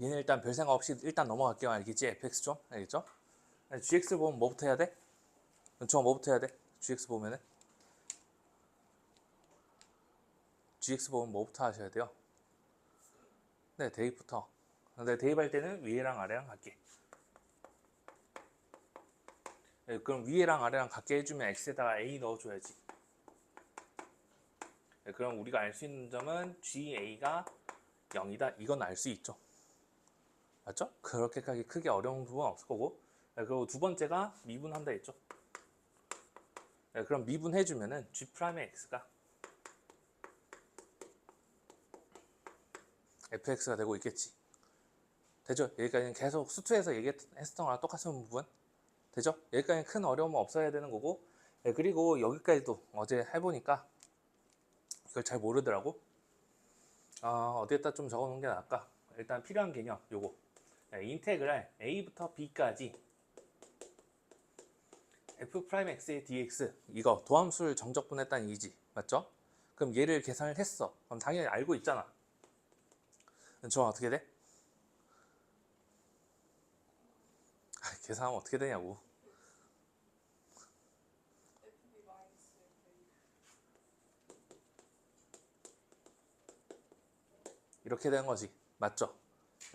얘는 일단 별 생각 없이 일단 넘어갈게요. 알겠지? fx 좀 알겠죠? gx 보면 뭐부터 해야 돼? 저 뭐부터 해야 돼? gx 보면은 gx 보면 뭐부터 하셔야 돼요? 네, 대입부터. 근데 대입할 때는 위에랑 아래랑 같게. 네, 그럼 위에랑 아래랑 같게 해주면 x에다가 a 넣어줘야지. 네, 그럼 우리가 알 수 있는 점은 ga가 0이다. 이건 알 수 있죠. 맞죠? 그렇게까지 크게 어려운 부분은 없을 거고. 네, 그리고 두 번째가 미분한다 했죠. 네, 그럼 미분해주면은 g 프라임의 x가 fx가 되고 있겠지. 되죠? 여기까지는 계속 수투에서 얘기했던 거랑 똑같은 부분. 되죠? 여기까지는 큰 어려움은 없어야 되는 거고. 네, 그리고 여기까지도 어제 해보니까 이걸 잘 모르더라고. 어, 어디에다 좀 적어 놓은 게 나을까? 일단 필요한 개념 요거. 네, 인테그랄 a부터 b까지 f 프라임 x의 dx 이거 도함수를 정적분했다는 얘기지. 맞죠? 그럼 얘를 계산을 했어. 그럼 당연히 알고 있잖아. 저 어떻게 돼? 아, 계산하면 어떻게 되냐고. 이렇게 되는 거지. 맞죠?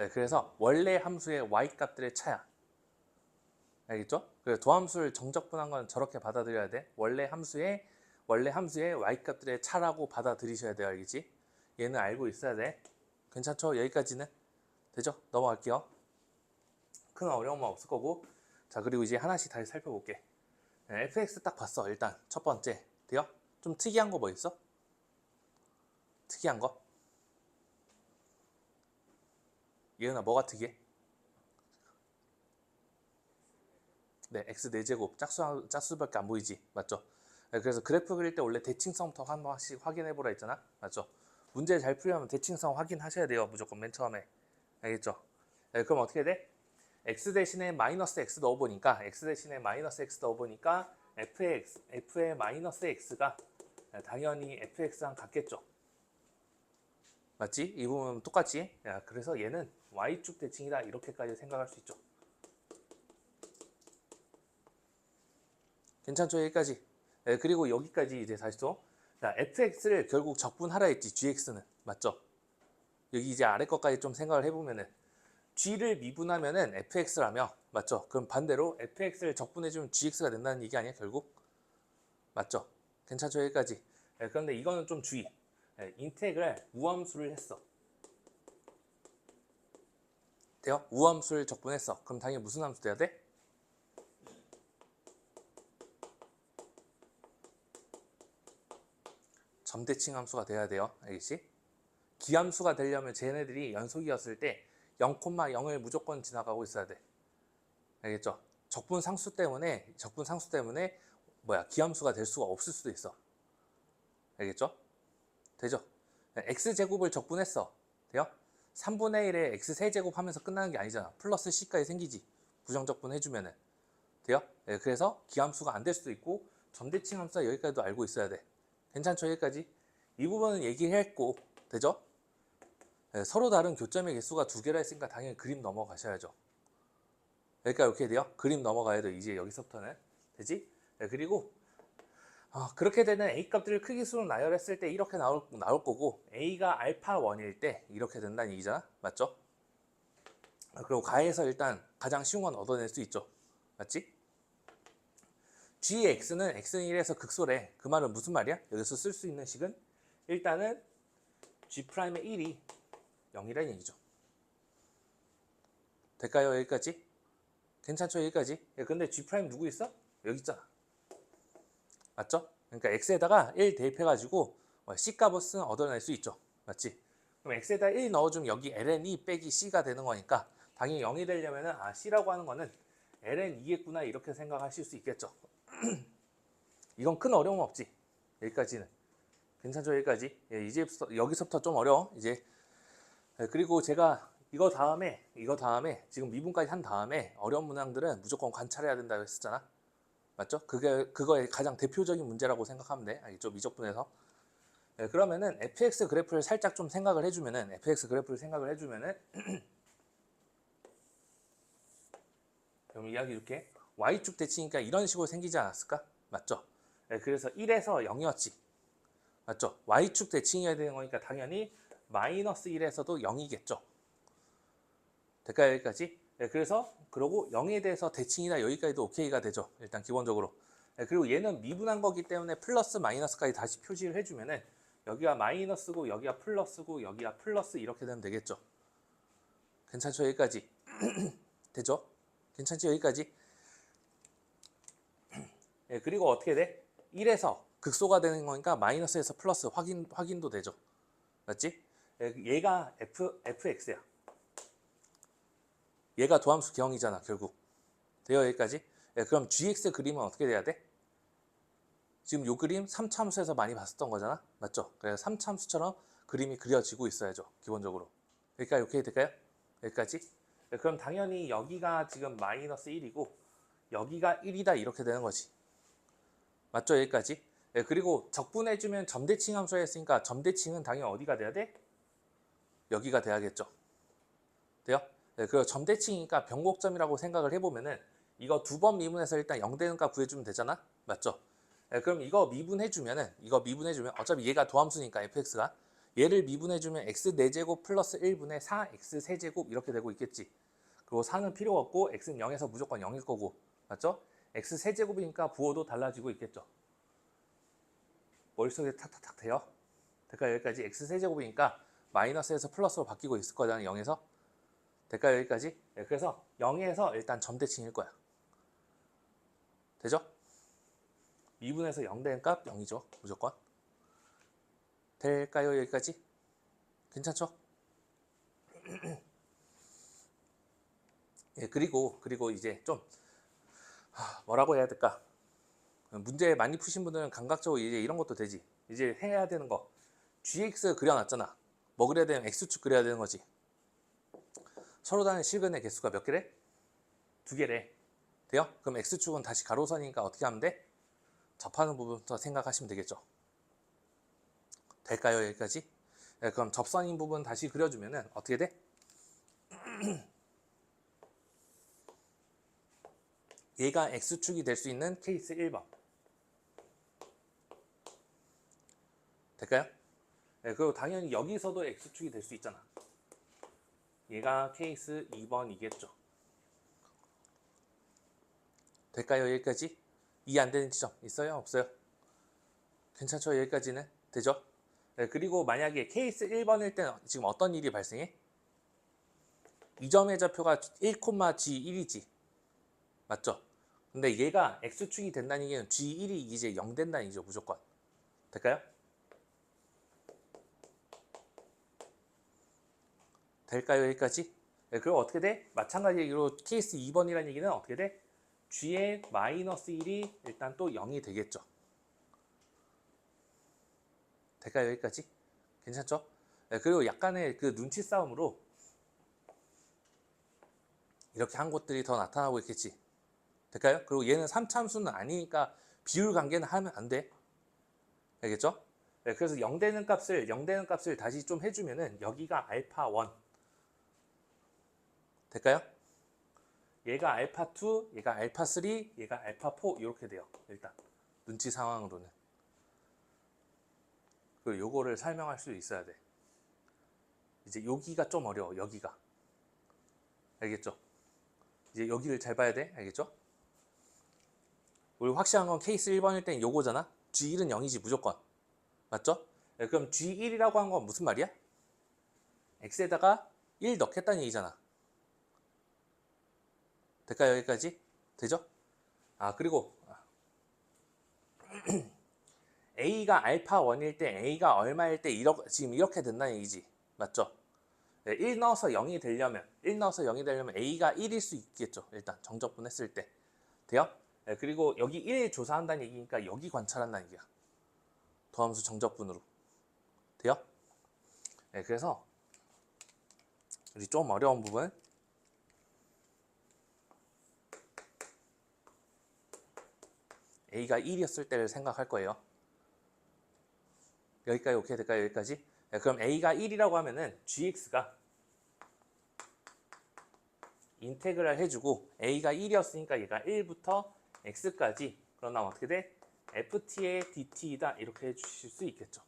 네, 그래서 원래 함수의 y 값들의 차야. 알겠죠? 그래서 도함수를 정적분한 건 저렇게 받아들여야 돼. 원래 함수의 원래 함수의 y 값들의 차라고 받아들이셔야 돼요. 알겠지? 얘는 알고 있어야 돼. 괜찮죠? 여기까지는 되죠? 넘어갈게요. 큰 어려움은 없을 거고. 자, 그리고 이제 하나씩 다시 살펴볼게. 네, fx 딱 봤어. 일단 첫 번째. 돼요? 좀 특이한 거 뭐 있어? 특이한 거? 예은아 뭐가 특이해? 네, x 4제곱 짝수 짝수밖에 안 보이지, 맞죠? 네, 그래서 그래프 그릴 때 원래 대칭성부터 한 번씩 확인해 보라 했잖아, 맞죠? 문제 잘 풀려면 대칭성 확인하셔야 돼요, 무조건 맨 처음에, 알겠죠? 네, 그럼 어떻게 돼? x 대신에 마이너스 x 넣어 보니까 x 대신에 마이너스 x 넣어 보니까 f의 x, f의 마이너스 x가 당연히 fx랑 같겠죠. 맞지? 이 부분 똑같지? 야, 그래서 얘는 y축 대칭이다 이렇게까지 생각할 수 있죠. 괜찮죠? 여기까지. 예, 그리고 여기까지 이제 다시 또 자, fx를 결국 적분하라 했지 gx는 맞죠? 여기 이제 아래 것까지 좀 생각을 해보면은 g를 미분하면은 fx라며 맞죠? 그럼 반대로 fx를 적분해주면 gx가 된다는 얘기 아니야 결국? 맞죠? 괜찮죠? 여기까지. 예, 그런데 이거는 좀 주의. 예, 인테그랄 우함수를 했어. 돼요? 우함수를 적분했어. 그럼 당연히 무슨 함수 돼야 돼? 점대칭 함수가 돼야 돼요. 알겠지? 기함수가 되려면 쟤네들이 연속이었을 때 0,0을 무조건 지나가고 있어야 돼. 알겠죠? 적분 상수 때문에 적분 상수 때문에 뭐야 기함수가 될 수가 없을 수도 있어. 알겠죠? 되죠? x 제곱을 적분했어. 돼요? 3분의 1에 x 세제곱 하면서 끝나는 게 아니잖아. 플러스 c까지 생기지. 부정적분 해주면은. 돼요? 네, 그래서 기함수가 안 될 수도 있고 점대칭 함수가 여기까지도 알고 있어야 돼. 괜찮죠? 여기까지? 이 부분은 얘기했고 되죠? 네, 서로 다른 교점의 개수가 두 개라 했으니까 당연히 그림 넘어가셔야죠. 여기까지 이렇게 돼요? 그림 넘어가야 돼. 이제 여기서부터는. 되지? 네, 그리고 어, 그렇게 되는 a 값들을 크기수로 나열했을 때 이렇게 나올, 나올 거고 a가 알파 1일 때 이렇게 된다는 얘기잖아. 맞죠? 아, 그리고 가에서 일단 가장 쉬운 건 얻어낼 수 있죠. 맞지? gx는 x는 1에서 극소래. 그 말은 무슨 말이야? 여기서 쓸 수 있는 식은 일단은 g 프라임의 1이 0이라는 얘기죠. 될까요? 여기까지? 괜찮죠? 여기까지? 야, 근데 g 누구 있어? 여기 있잖아. 맞죠? 그러니까 x에다가 1 대입해가지고 뭐 c 값은 얻어낼 수 있죠. 맞지? 그럼 x에다 1 넣어주면 여기 ln이 빼기 c가 되는 거니까 당연히 0이 되려면 아 c라고 하는 거는 ln2겠구나 이렇게 생각하실 수 있겠죠. 이건 큰 어려움 없지. 여기까지는. 괜찮죠? 여기까지. 예, 이제부터 여기서부터 좀 어려워. 이제 예, 그리고 제가 이거 다음에 이거 다음에 지금 미분까지 한 다음에 어려운 문항들은 무조건 관찰해야 된다고 했었잖아. 맞죠? 그게 그거의 가장 대표적인 문제라고 생각하면 돼. 알겠죠? 미적분에서. 네, 그러면은 f(x) 그래프를 살짝 좀 생각을 해주면은 f(x) 그래프를 생각을 해주면은 그럼 이야기 이렇게 y축 대칭이니까 이런 식으로 생기지 않았을까? 맞죠? 네, 그래서 1에서 0이었지. 맞죠? y축 대칭이어야 되는 거니까 당연히 마이너스 1에서도 0이겠죠. 대까 여기까지. 예, 그래서 그러고 0에 대해서 대칭이나 여기까지도 오케이가 되죠. 일단 기본적으로. 예, 그리고 얘는 미분한 거기 때문에 플러스 마이너스까지 다시 표시를 해주면은 여기가 마이너스고 여기가 플러스고 여기가 플러스 이렇게 되면 되겠죠. 괜찮죠? 여기까지. 되죠? 괜찮죠? 여기까지. 예, 그리고 어떻게 돼? 1에서 극소가 되는 거니까 마이너스에서 플러스 확인, 확인도 되죠. 맞지? 예, 얘가 f, fx야. 얘가 도함수 기형이잖아, 결국. 돼요, 여기까지? 예, 그럼 gx 그림은 어떻게 돼야 돼? 지금 요 그림 3참수에서 많이 봤었던 거잖아? 맞죠? 그래서 3참수처럼 그림이 그려지고 있어야죠, 기본적으로. 그러니까 이렇게 될까요? 여기까지? 네, 그럼 당연히 여기가 지금 마이너스 1이고 여기가 1이다 이렇게 되는 거지. 맞죠? 여기까지? 네, 그리고 적분해주면 점대칭 함수가 했으니까 점대칭은 당연히 어디가 돼야 돼? 여기가 돼야겠죠. 돼요? 네, 그리고 점대칭이니까 변곡점이라고 생각을 해보면은 이거 두 번 미분해서 일단 0 되는 값 구해주면 되잖아? 맞죠? 네, 그럼 이거 미분해주면은 이거 미분해주면 어차피 얘가 도함수니까 fx가 얘를 미분해주면 x 4제곱 플러스 1분의 4x 세제곱 이렇게 되고 있겠지. 그리고 4는 필요 없고 x는 0에서 무조건 0일 거고 맞죠? x 세제곱이니까 부호도 달라지고 있겠죠. 머릿속에 탁탁탁 돼요. 될까요? 여기까지 x 세제곱이니까 마이너스에서 플러스로 바뀌고 있을 거잖아요. 0에서. 될까요? 여기까지? 네, 그래서 0에서 일단 점대칭일 거야. 되죠? 미분에서 0 되는 값 0이죠. 무조건. 될까요? 여기까지? 괜찮죠? 예, 그리고 그리고 이제 좀 하, 뭐라고 해야 될까? 문제 많이 푸신 분들은 감각적으로 이제 이런 것도 되지. 이제 해야 되는 거. gx 그려놨잖아. 뭐 그려야 되면 x축 그려야 되는 거지. 서로 다른 실근의 개수가 몇 개래? 두 개래. 돼요? 그럼 x축은 다시 가로선이니까 어떻게 하면 돼? 접하는 부분부터 생각하시면 되겠죠. 될까요? 여기까지? 네, 그럼 접선인 부분 다시 그려주면은 어떻게 돼? 얘가 x축이 될 수 있는 케이스 1번. 될까요? 네, 그리고 당연히 여기서도 x축이 될 수 있잖아. 얘가 케이스 2번이겠죠. 될까요? 여기까지? 이해 안 되는 지점 있어요? 없어요? 괜찮죠? 여기까지는? 되죠? 네, 그리고 만약에 케이스 1번일 때는 지금 어떤 일이 발생해? 이 점의 좌표가 1,g1이지. 맞죠? 근데 얘가 x축이 된다는 얘기는 g1이 이제 0 된다는 얘기죠. 무조건. 될까요? 될까요? 여기까지? 네, 그럼 어떻게 돼? 마찬가지로 케이스 2번이라는 얘기는 어떻게 돼? g의 마이너스 1이 일단 또 0이 되겠죠. 될까요? 여기까지? 괜찮죠? 네, 그리고 약간의 그 눈치 싸움으로 이렇게 한 곳들이 더 나타나고 있겠지. 될까요? 그리고 얘는 3참수는 아니니까 비율 관계는 하면 안 돼. 알겠죠? 네, 그래서 0 되는 값을 0 되는 값을 다시 좀 해주면은 여기가 알파 1 될까요? 얘가 알파 2, 얘가 알파 3, 얘가 알파 4 이렇게 돼요. 일단 눈치 상황으로는. 그리고 요거를 설명할 수 있어야 돼. 이제 여기가 좀 어려워. 여기가. 알겠죠? 이제 여기를 잘 봐야 돼. 알겠죠? 우리 확실한 건 케이스 1번일 땐 요거잖아. G1은 0이지 무조건. 맞죠? 네, 그럼 G1이라고 한 건 무슨 말이야? X에다가 1 넣겠다는 얘기잖아. 될까요? 여기까지? 되죠? 아, 그리고 A가 알파 1일 때 A가 얼마일 때 이렇게, 지금 이렇게 된다는 얘기지. 맞죠? 네, 1 넣어서 0이 되려면 1 넣어서 0이 되려면 A가 1일 수 있겠죠. 일단 정적분 했을 때. 돼요? 네, 그리고 여기 1 조사한다는 얘기니까 여기 관찰한다는 얘기야. 도함수 정적분으로. 돼요? 네, 그래서 우리 좀 어려운 부분 A가 1이었을 때를 생각할 거예요. 여기까지 오케이 될까요? 여기까지? 네, 그럼 A가 1이라고 하면은 GX가 인테그랄 해주고 a가 1이었으니까 얘가 1부터 x까지 그러나 어떻게 돼? ft의 dt이다 이렇게 해주실 수 있겠죠.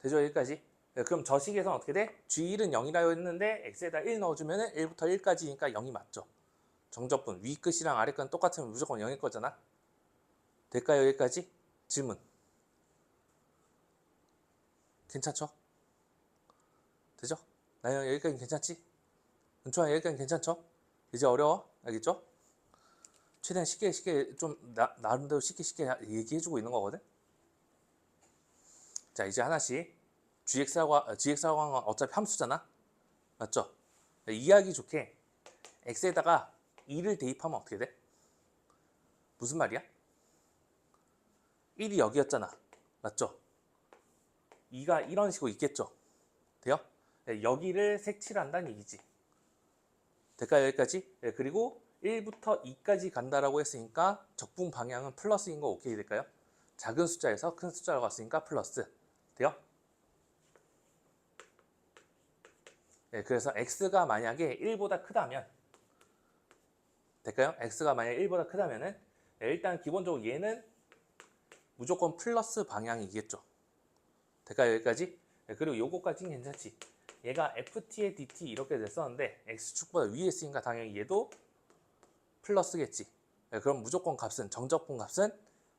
되죠 여기까지? 네, 그럼 저 식에서는 어떻게 돼? g1은 0이라고 했는데 x에다 1 넣어주면 1부터 1까지니까 0이 맞죠. 정적분 위 끝이랑 아래 끝은 똑같으면 무조건 0일 거잖아. 될까요 여기까지? 질문. 괜찮죠? 되죠? 나영 여기까지 괜찮지? 은초아 여기까지 괜찮죠? 이제 어려워? 알겠죠? 최대한 쉽게 쉽게 좀 나, 나름대로 쉽게 쉽게 얘기해주고 있는 거거든. 자 이제 하나씩 gx하고 gx하고 어차피 함수잖아, 맞죠? 이해하기 좋게 x에다가 2를 대입하면 어떻게 돼? 무슨 말이야? 1이 여기였잖아, 맞죠? 2가 이런 식으로 있겠죠? 돼요? 네, 여기를 색칠한다는 얘기지. 될까요? 여기까지? 네, 그리고 1부터 2까지 간다라고 했으니까 적분 방향은 플러스인 거 오케이 될까요? 작은 숫자에서 큰 숫자로 갔으니까 플러스. 돼요? 네, 그래서 x가 만약에 1보다 크다면 될까요? x가 만약에 1보다 크다면은 네, 일단 기본적으로 얘는 무조건 플러스 방향이겠죠. 될까요? 여기까지? 네, 그리고 요거까지는 괜찮지. 얘가 ft의 dt 이렇게 됐었는데 x축보다 위에 있으니까 당연히 얘도 플러스겠지. 네, 그럼 무조건 값은 정적분 값은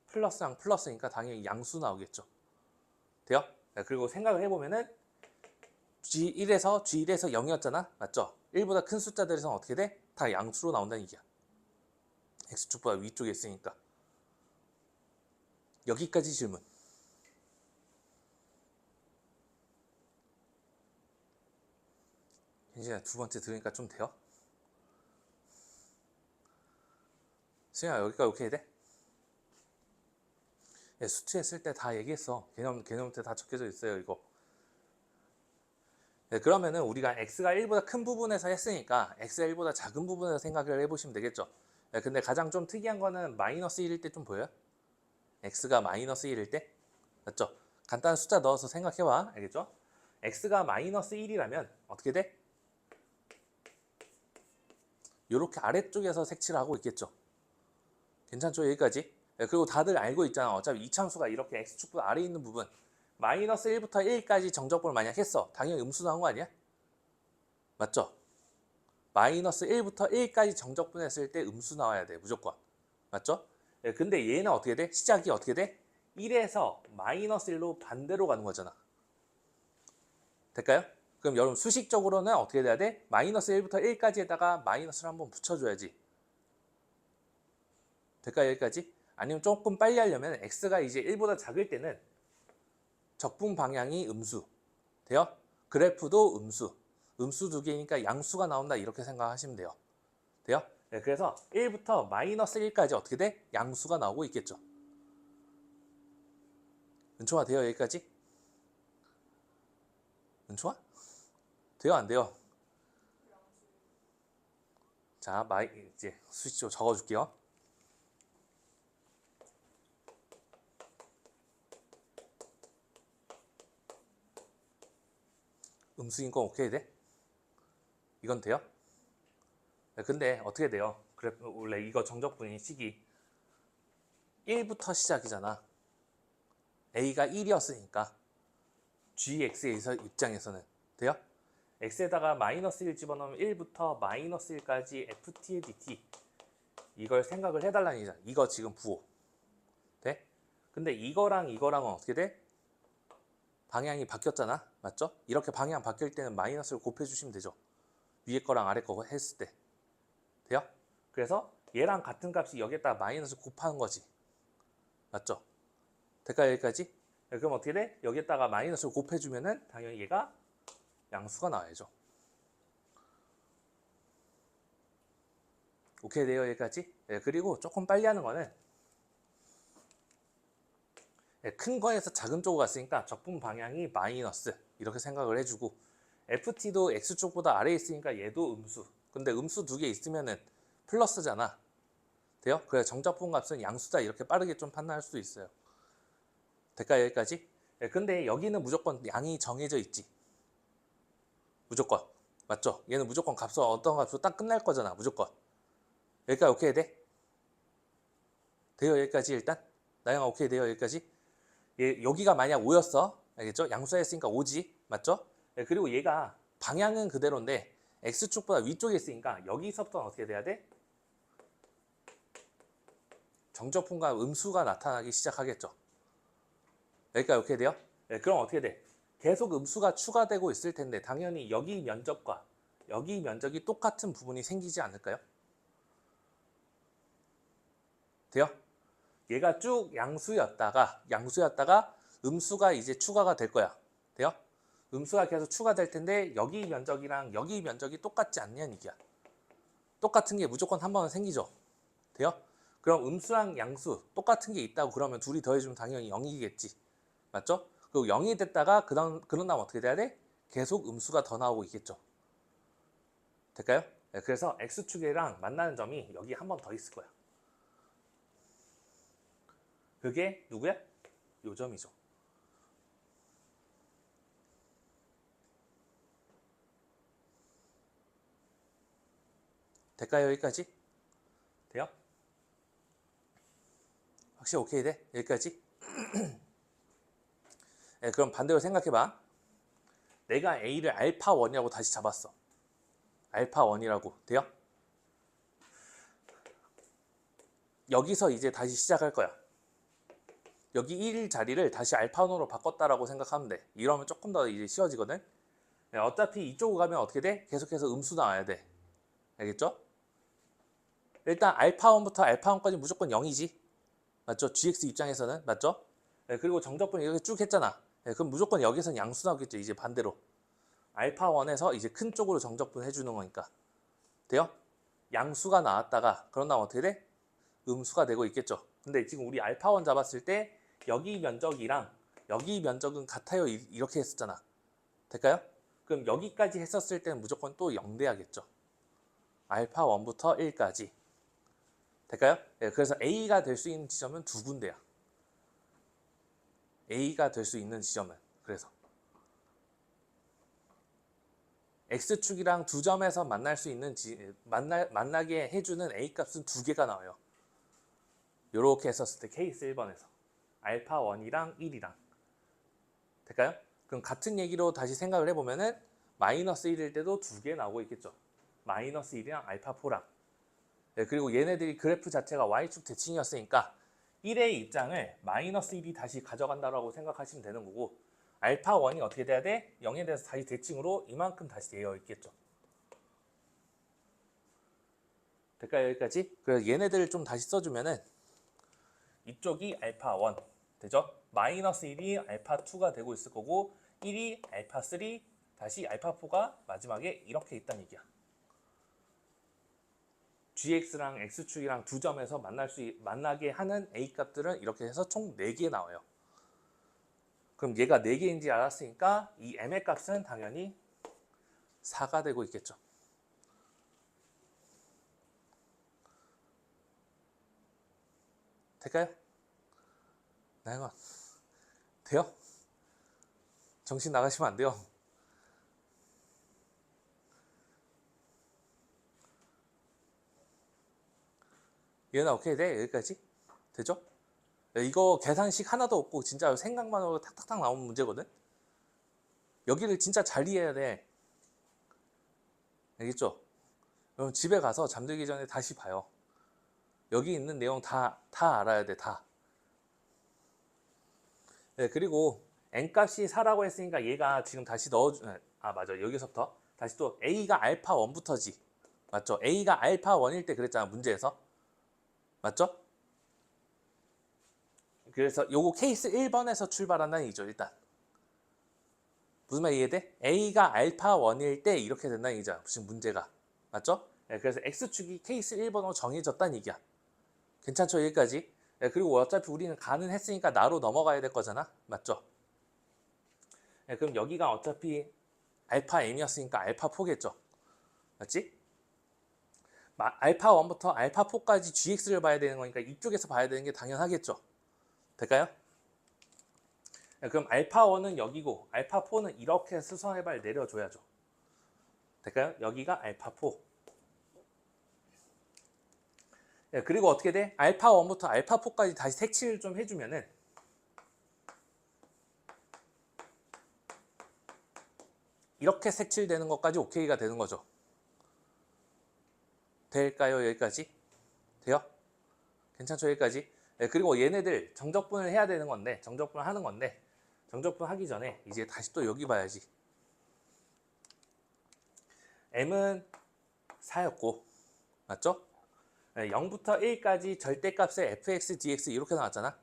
플러스랑 플러스니까 당연히 양수 나오겠죠. 돼요? 네, 그리고 생각을 해보면은 G1에서 G1에서 0이었잖아. 맞죠? 1보다 큰 숫자들에서는 어떻게 돼? 다 양수로 나온다는 얘기야. X축보다 위쪽에 있으니까. 여기까지 질문. 이제 두 번째 들으니까 좀 돼요? 수영아 여기까지 오케이 돼? 예, 수치했을 때다 얘기했어. 개념 개념 때 다 적혀져 있어요 이거. 네, 그러면은 우리가 x가 1보다 큰 부분에서 했으니까 x가 1보다 작은 부분에서 생각을 해보시면 되겠죠. 네, 근데 가장 좀 특이한 거는 마이너스 1일 때 좀 보여요? x가 마이너스 1일 때? 맞죠? 간단한 숫자 넣어서 생각해봐. 알겠죠? x가 마이너스 1이라면 어떻게 돼? 이렇게 아래쪽에서 색칠을 하고 있겠죠. 괜찮죠? 여기까지. 네, 그리고 다들 알고 있잖아. 어차피 이참수가 이렇게 x축보다 아래에 있는 부분 마이너스 1부터 1까지 정적분을 만약 했어. 당연히 음수 나온 거 아니야? 맞죠? 마이너스 1부터 1까지 정적분 했을 때 음수 나와야 돼. 무조건. 맞죠? 예, 근데 얘는 어떻게 돼? 시작이 어떻게 돼? 1에서 마이너스 1로 반대로 가는 거잖아. 될까요? 그럼 여러분 수식적으로는 어떻게 돼야 돼? 마이너스 1부터 1까지에다가 마이너스를 한번 붙여줘야지. 될까요? 여기까지? 아니면 조금 빨리 하려면 x가 이제 1보다 작을 때는 적분 방향이 음수. 돼요? 그래프도 음수. 음수 두 개니까 양수가 나온다 이렇게 생각하시면 돼요. 돼요? 네, 그래서 1부터 마이너스 1까지 어떻게 돼? 양수가 나오고 있겠죠. 은초가 돼요? 여기까지? 은초가? 돼요? 안 돼요? 자, 마이 이제 수식조 적어줄게요. 음수인 건 오케이 돼? 이건 돼요? 네, 근데 어떻게 돼요? 그래 원래 이거 정적분이 식이 1부터 시작이잖아. a가 1이었으니까 gx의 입장에서는 돼요? x에다가 마이너스 1 집어넣으면 1부터 마이너스 1까지 ft의 dt 이걸 생각을 해달라는 얘기잖아. 이거 지금 부호. 돼? 근데 이거랑 이거랑은 어떻게 돼? 방향이 바뀌었잖아. 맞죠? 이렇게 방향 바뀔 때는 마이너스를 곱해주시면 되죠. 위에 거랑 아래 거 했을 때. 돼요? 그래서 얘랑 같은 값이 여기에다가 마이너스 곱하는 거지. 맞죠? 될까요? 여기까지? 네, 그럼 어떻게 돼? 여기에다가 마이너스를 곱해주면은 당연히 얘가 양수가 나와야죠. 오케이 돼요? 여기까지? 네, 그리고 조금 빨리 하는 거는 네, 큰 거에서 작은 쪽으로 갔으니까 적분 방향이 마이너스 이렇게 생각을 해주고 FT도 X쪽보다 아래에 있으니까 얘도 음수 근데 음수 두 개 있으면은 플러스잖아 돼요? 그래 정적분 값은 양수다 이렇게 빠르게 좀 판단할 수도 있어요 될까요 여기까지? 네, 근데 여기는 무조건 양이 정해져 있지 무조건 맞죠? 얘는 무조건 값을 어떤 값으로 딱 끝날 거잖아. 무조건. 여기까지 오케이 돼? 돼요 여기까지 일단? 나영아 오케이 돼요 여기까지? 얘 여기가 만약 5였어. 알겠죠? 양수했으니까 5지. 맞죠? 예, 그리고 얘가 방향은 그대로인데 x축보다 위쪽에 있으니까 여기서부터는 어떻게 돼야 돼? 정적분과 음수가 나타나기 시작하겠죠. 여기까지 오케이 돼요? 네, 그럼 어떻게 돼? 계속 음수가 추가되고 있을 텐데 당연히 여기 면적과 여기 면적이 똑같은 부분이 생기지 않을까요? 돼요? 얘가 쭉 양수였다가 양수였다가 음수가 이제 추가가 될 거야. 돼요? 음수가 계속 추가될 텐데 여기 면적이랑 여기 면적이 똑같지 않냐는 얘기야. 똑같은 게 무조건 한 번은 생기죠. 돼요? 그럼 음수랑 양수 똑같은 게 있다고 그러면 둘이 더해주면 당연히 0이겠지. 맞죠? 그리고 0이 됐다가 그다음 그런 다음 어떻게 돼야 돼? 계속 음수가 더 나오고 있겠죠. 될까요? 네, 그래서 x축이랑 만나는 점이 여기 한 번 더 있을 거야. 그게 누구야? 요 점이죠. 될까요? 여기까지? 돼요? 확실히 오케이 돼? 여기까지? 네, 그럼 반대로 생각해봐. 내가 A를 알파 1이라고 다시 잡았어. 알파 1이라고. 돼요? 여기서 이제 다시 시작할 거야. 여기 1 자리를 다시 알파 1으로 바꿨다라고 생각하면 돼. 이러면 조금 더 이제 쉬워지거든. 네, 어차피 이쪽으로 가면 어떻게 돼? 계속해서 음수 나와야 돼. 알겠죠? 일단 알파 1부터 알파 1까지 무조건 0이지. 맞죠? GX 입장에서는 맞죠? 네, 그리고 정적분 이렇게 쭉 했잖아. 네, 그럼 무조건 여기선 양수 나오겠죠. 이제 반대로. 알파 1에서 이제 큰 쪽으로 정적분 해주는 거니까. 돼요? 양수가 나왔다가 그런 다음 어떻게 돼? 음수가 되고 있겠죠. 근데 지금 우리 알파 1 잡았을 때 여기 면적이랑 여기 면적은 같아요. 이- 이렇게 했었잖아. 될까요? 그럼 여기까지 했었을 때는 무조건 또 0 돼야겠죠. 알파 1부터 1까지. 될까요? 네, 그래서 A가 될 수 있는 지점은 두 군데야. A가 될 수 있는 지점은 그래서 X축이랑 두 점에서 만날 수 있는 지, 만나, 만나게 해주는 A 값은 두 개가 나와요. 이렇게 했었을 때 케이스 1번에서 알파 1이랑 1이랑 될까요? 그럼 같은 얘기로 다시 생각을 해보면은 마이너스 1일 때도 두 개 나오고 있겠죠. 마이너스 1이랑 알파 4랑 네, 그리고 얘네들이 그래프 자체가 Y축 대칭이었으니까 1의 입장을 마이너스 1이 다시 가져간다라고 생각하시면 되는 거고 알파 1이 어떻게 돼야 돼? 0에 대해서 다시 대칭으로 이만큼 다시 되어 있겠죠. 될까요? 여기까지? 그래서 얘네들을 좀 다시 써주면은 이쪽이 알파 1 되죠? 마이너스 1이 알파 2가 되고 있을 거고 1이 알파 3 다시 알파 4가 마지막에 이렇게 있다는 얘기야. GX랑 X축이랑 두 점에서 만날 수 있- 만나게 하는 A 값들은 이렇게 해서 총 4개 나와요. 그럼 얘가 4개인지 알았으니까 이 M의 값은 당연히 4가 되고 있겠죠. 될까요? 나영아 돼요? 정신 나가시면 안 돼요. 얘는 오케이 돼 여기까지 되죠? 야, 이거 계산식 하나도 없고 진짜 생각만으로 탁탁탁 나오는 문제거든. 여기를 진짜 잘 이해해야 돼. 알겠죠? 그럼 집에 가서 잠들기 전에 다시 봐요. 여기 있는 내용 다, 다 알아야 돼, 다. 네, 그리고 n값이 4라고 했으니까 얘가 지금 다시 넣어주, 아, 맞아. 여기서부터 다시 또 a가 알파 1부터지. 맞죠? a가 알파 1일 때 그랬잖아, 문제에서. 맞죠? 그래서 요거 케이스 1번에서 출발한다는 얘기죠, 일단. 무슨 말 이해돼? a가 알파 1일 때 이렇게 된다는 얘기잖아, 지금 문제가. 맞죠? 네, 그래서 x축이 케이스 1번으로 정해졌다는 얘기야. 괜찮죠, 여기까지? 네, 그리고 어차피 우리는 가는 했으니까 나로 넘어가야 될 거잖아, 맞죠? 네, 그럼 여기가 어차피 알파 m이었으니까 알파 4겠죠, 맞지? 마- 알파 1부터 알파 4까지 gx를 봐야 되는 거니까 이쪽에서 봐야 되는 게 당연하겠죠. 될까요? 네, 그럼 알파 1은 여기고 알파 4는 이렇게 수선의 발 내려줘야죠. 될까요? 여기가 알파 4. 예, 그리고 어떻게 돼? 알파 1부터 알파 4까지 다시 색칠을 좀 해주면은 이렇게 색칠되는 것까지 오케이가 되는 거죠. 될까요? 여기까지? 돼요? 괜찮죠? 여기까지? 예, 그리고 얘네들 정적분을 해야 되는 건데 정적분을 하는 건데 정적분 하기 전에 이제 다시 또 여기 봐야지. m은 4였고 맞죠? 예, 0부터 1까지 절대값의 fx, dx 이렇게 나왔잖아.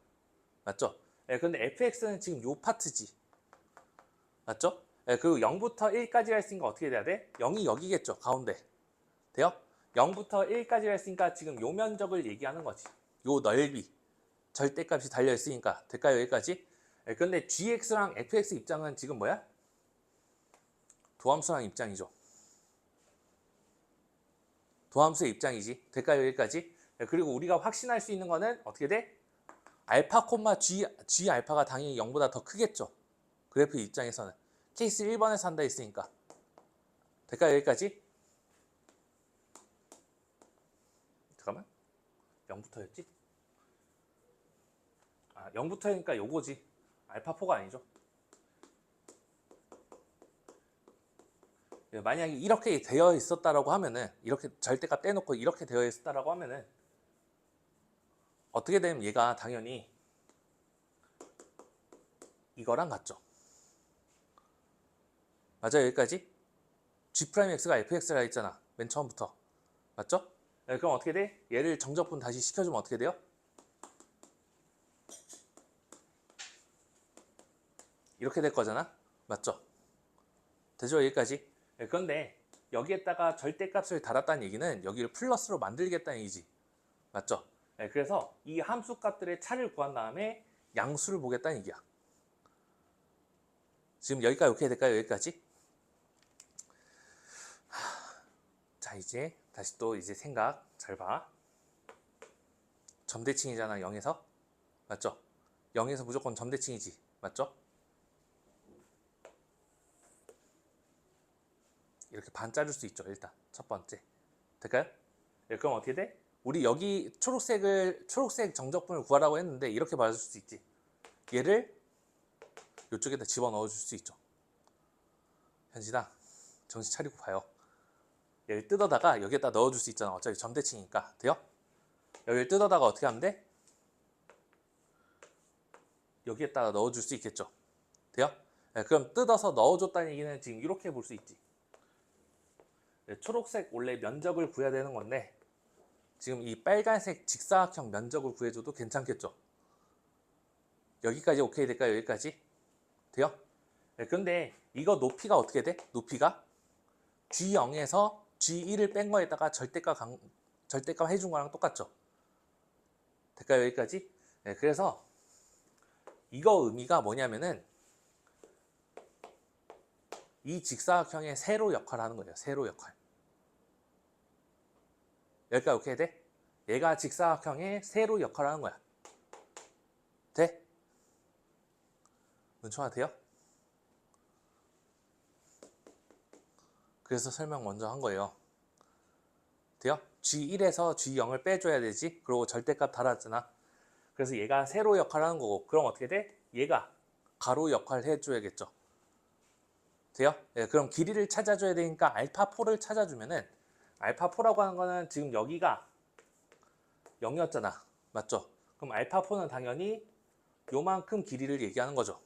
맞죠? 예, 근데 fx는 지금 요 파트지. 맞죠? 예, 그리고 0부터 1까지 할 수 있으니까 어떻게 돼야 돼? 0이 여기겠죠. 가운데. 돼요? 0부터 1까지 했으니까 지금 요 면적을 얘기하는 거지. 요 넓이. 절대값이 달려 있으니까. 될까요? 여기까지? 예, 근데 gx랑 fx 입장은 지금 뭐야? 도함수랑 입장이죠. 도함수의 입장이지. 될까요? 여기까지? 예, 그리고 우리가 확신할 수 있는 거는 어떻게 돼? 알파 콤마 g, g 알파가 당연히 0보다 더 크겠죠. 그래프 입장에서는. 케이스 1번에서 한다 했으니까. 될까요? 여기까지? 잠깐만. 0부터였지? 아, 0부터니까 요거지. 알파4가 아니죠. 예, 만약에 이렇게 되어 있었다라고 하면은 이렇게 절대값 떼놓고 이렇게 되어 있었다라고 하면은 어떻게 되면 얘가 당연히 이거랑 같죠. 맞아요 여기까지? G'X가 FX라 했잖아 맨 처음부터 맞죠? 네, 그럼 어떻게 돼? 얘를 정적분 다시 시켜주면 어떻게 돼요? 이렇게 될 거잖아 맞죠? 되죠 여기까지? 네, 그런데 여기에다가 절대값을 달았다는 얘기는 여기를 플러스로 만들겠다는 얘기지 맞죠? 네, 그래서 이 함수 값들의 차를 구한 다음에 양수를 보겠다는 얘기야 지금 여기까지 오케이 될까요? 여기까지? 자 이제 다시 또 이제 생각 잘 봐. 점대칭이잖아 0에서 맞죠? 0에서 무조건 점대칭이지 맞죠? 이렇게 반 자를 수 있죠 일단 첫 번째 될까요? 네, 그럼 어떻게 돼? 우리 여기 초록색을 초록색 정적분을 구하라고 했는데 이렇게 봐줄 수 있지 얘를 이쪽에다 집어넣어 줄 수 있죠 현진아 정신 차리고 봐요 얘를 뜯어다가 여기에다 넣어줄 수 있잖아. 어차피 점대칭이니까. 돼요? 여기를 뜯어다가 어떻게 하면 돼? 여기에다가 넣어줄 수 있겠죠. 돼요? 네, 그럼 뜯어서 넣어줬다는 얘기는 지금 이렇게 볼 수 있지. 네, 초록색 원래 면적을 구해야 되는 건데 지금 이 빨간색 직사각형 면적을 구해줘도 괜찮겠죠. 여기까지 오케이 될까요? 여기까지? 돼요? 네, 그런데 이거 높이가 어떻게 돼? 높이가 G0에서 G1을 뺀 거에다가 절대값 강, 절대값 해준 거랑 똑같죠. 될까요? 여기까지? 네, 그래서 이거 의미가 뭐냐면은 이 직사각형의 세로 역할을 하는 거예요. 세로 역할. 여기까지 오케이 돼? 얘가 직사각형의 세로 역할을 하는 거야. 돼? 문초가 돼요? 그래서 설명 먼저 한 거예요. 돼요? G1에서 G0을 빼줘야 되지. 그리고 절대값 달았잖아. 그래서 얘가 세로 역할을 하는 거고. 그럼 어떻게 돼? 얘가 가로 역할을 해줘야겠죠. 돼요? 예, 그럼 길이를 찾아줘야 되니까 알파4를 찾아주면은 알파4라고 하는 거는 지금 여기가 0이었잖아. 맞죠? 그럼 알파4는 당연히 요만큼 길이를 얘기하는 거죠.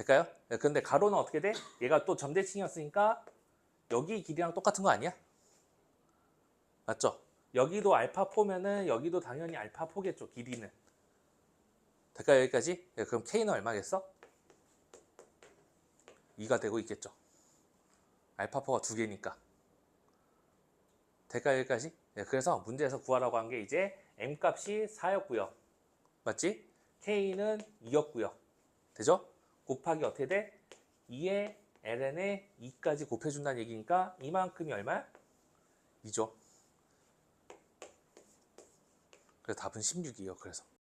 될까요? 네, 근데 가로는 어떻게 돼? 얘가 또 점대칭이었으니까 여기 길이랑 똑같은 거 아니야? 맞죠? 여기도 알파4면은 여기도 당연히 알파4겠죠, 길이는. 될까요, 여기까지? 네, 그럼 K는 얼마겠어? 2가 되고 있겠죠. 알파4가 두 개니까. 될까요, 여기까지? 네, 그래서 문제에서 구하라고 한 게 이제 M값이 4였고요. 맞지? K는 2였고요. 되죠? 곱하기 어떻게 돼? 2에 ln에 2까지 곱해준다는 얘기니까 이만큼이 얼마야? 2죠. 그래서 답은 16이에요. 그래서